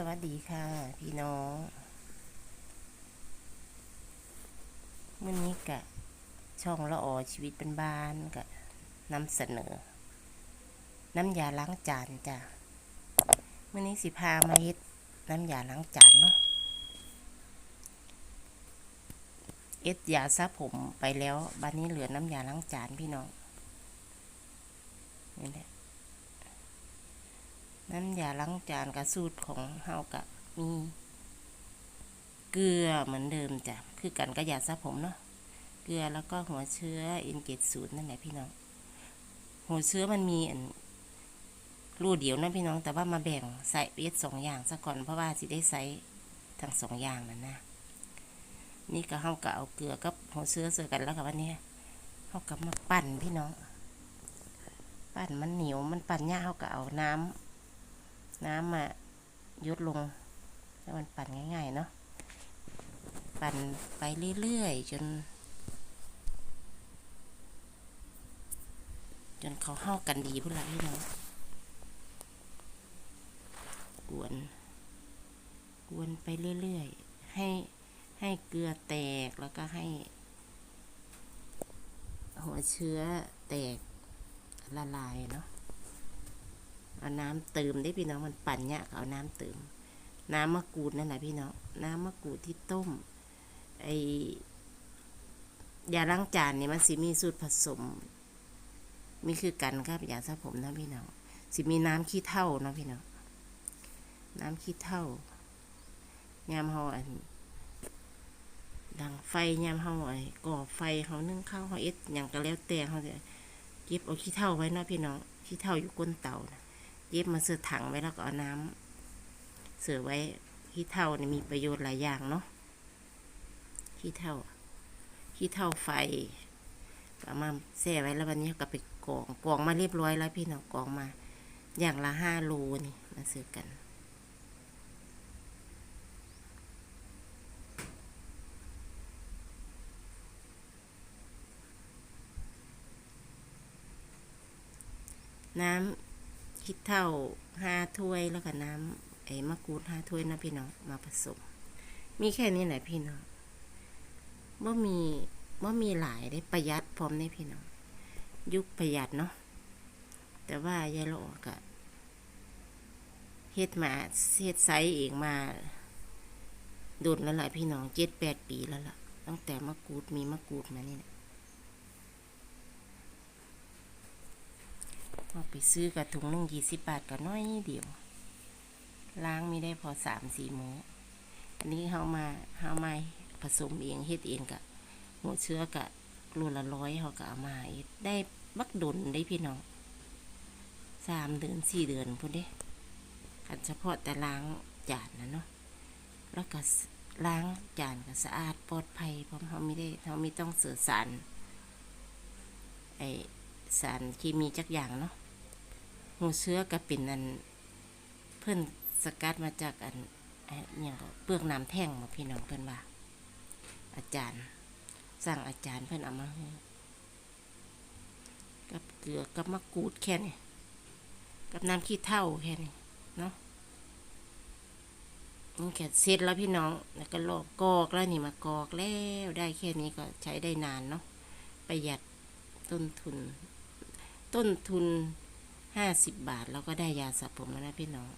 สวัสดีค่ะ พี่น้องมื่อนี้กะ ช่องละออชีวิตเป็นบ้านกะนำเสนอ น้ำยาล้างจานจ้ะมื่อนี้สิพามาเฮ็ดน้ำยาล้างจานเนาะเอ็ดยาซะผมไปแล้วบัดนี้เหลือน้ำยาล้างจานพี่น้องนี่แหละ น้ำยาล้างจานกับสูตรของเฮากะมีเกลือเหมือนเดิมจ้ะคือกันก็ยาสระผมเนาะเกลือแล้วก็หัวเชื้ออินเกตสูตรนั่นแหละพี่น้อง หัวเชื้อมันมีอันรูเดียวนะพี่น้องแต่ว่ามาแบ่งใส่เอสสองอย่างซะก่อนเพราะว่าสิได้ใส่ทั้งสองอย่างนั่นนะนี่ก็เฮากะเอาเกลือกับหัวเชื้อเสือกันแล้วกับวันนี้เฮากะมาปั่นพี่น้อง ปั่นมันเหนียวมันปั่นยากเฮากะเอาน้ำ น้ำมายุดลงแล้วมันปั่นง่ายๆเนาะปั่นไปเรื่อยๆจน จนเขาเข้ากันดีพุ่นละพี่น้องกวนกวนไปเรื่อยๆ ให้ให้เกลือแตกแล้วก็ให้ หัวเชื้อแตกละลายเนาะ เอาน้ำเติมได้พี่น้องมันปั่นเนี่ยเอาน้ำเติม น้ำมะกรูดนั่นแหละพี่น้องน้ำมะกรูดที่ต้มไอยาล้างจานเนี่ยมันสิมีสูตรผสมมีคือกันครับยาสระผมนะพี่น้องสิมีน้ำขี้เถ้าเนาะพี่น้องน้ำขี้เถ้ายามเฮาอันดังไฟยามเฮาไอ้ก่อไฟเฮานึ่งข้าวเฮาเอ็ดอย่างก็แล้วแต่เฮาจะเก็บเอาขี้เถ้าไว้เนาะพี่น้องขี้เถ้าอยู่ก้นเตานะ เย็บมาเสือถังไว้แล้วก็เอาน้ำเสือไว้ขี้เท่านี่มีประโยชน์หลายอย่างเนาะขี้เท่าขี้เท่าไฟก็เอามาแช่ไว้แล้ววันนี้ก็ไปกองกองมาเรียบร้อยแล้วพี่น้องกองมา อย่างละห้าโลนี่มาซื้อกันน้ำ คิดเท่าห้าถ้วยแล้วก็น้ำไอ้มะกรูดห้าถ้วยนะพี่น้องมาผสม มีแค่นี้แหละพี่น้องว่ามีว่ามีหลายได้ประหยัดพร้อมได้พี่น้อง ยุคประหยัดเนาะแต่ว่ายายละออกอะเฮ็ดมาเฮ็ดไซส์เองมาโดนแล้วหล่ะพี่น้องเจ็ดแปดปีแล้วล่ะตั้งแต่มะกรูดมีมะกรูดมานี่นะ เอาไปซื้อกับถุงนึ่งยี่สิบบาทก็น้อยเดียว ล้างไม่ได้พอสามสี่โมงอันนี้เฮามาเฮามาผสมเองเฮ็ดเองกะหัวเชื้อกะโลละร้อยเขาก็เอามาได้บักดุนได้พี่น้องสามเดือนสี่เดือนพุ่นเด้อันเฉพาะแต่ล้างจานนะเนาะแล้วก็ล้างจานก็สะอาดปลอดภัยเพราะเขาไม่ได้เขาไม่ต้องเสือสารไอสารเคมีจักอย่างเนาะ หูเชื้อก็เป็นอัน เพื่อนสกัดมาจากอันเนี่ยงเปลือกน้ำแท่งมาพี่น้องเพื่อนว่า อาจารย์ สั่งอาจารย์เพื่อนเอามาให้กับเกลือกับมะกรูดแค่นี้กับน้ำขี้เถ้าแค่นี้เนาะนี่แค่เสร็จแล้วพี่น้อง แล้วก็ลอกกอกแล้วนี่มากอกแล้วได้แค่นี้ก็ใช้ได้นานเนาะประหยัดต้นทุน ต้นทุน ห้าสิบบาทเราก็ได้ยาสระผมแล้วนะพี่น้อง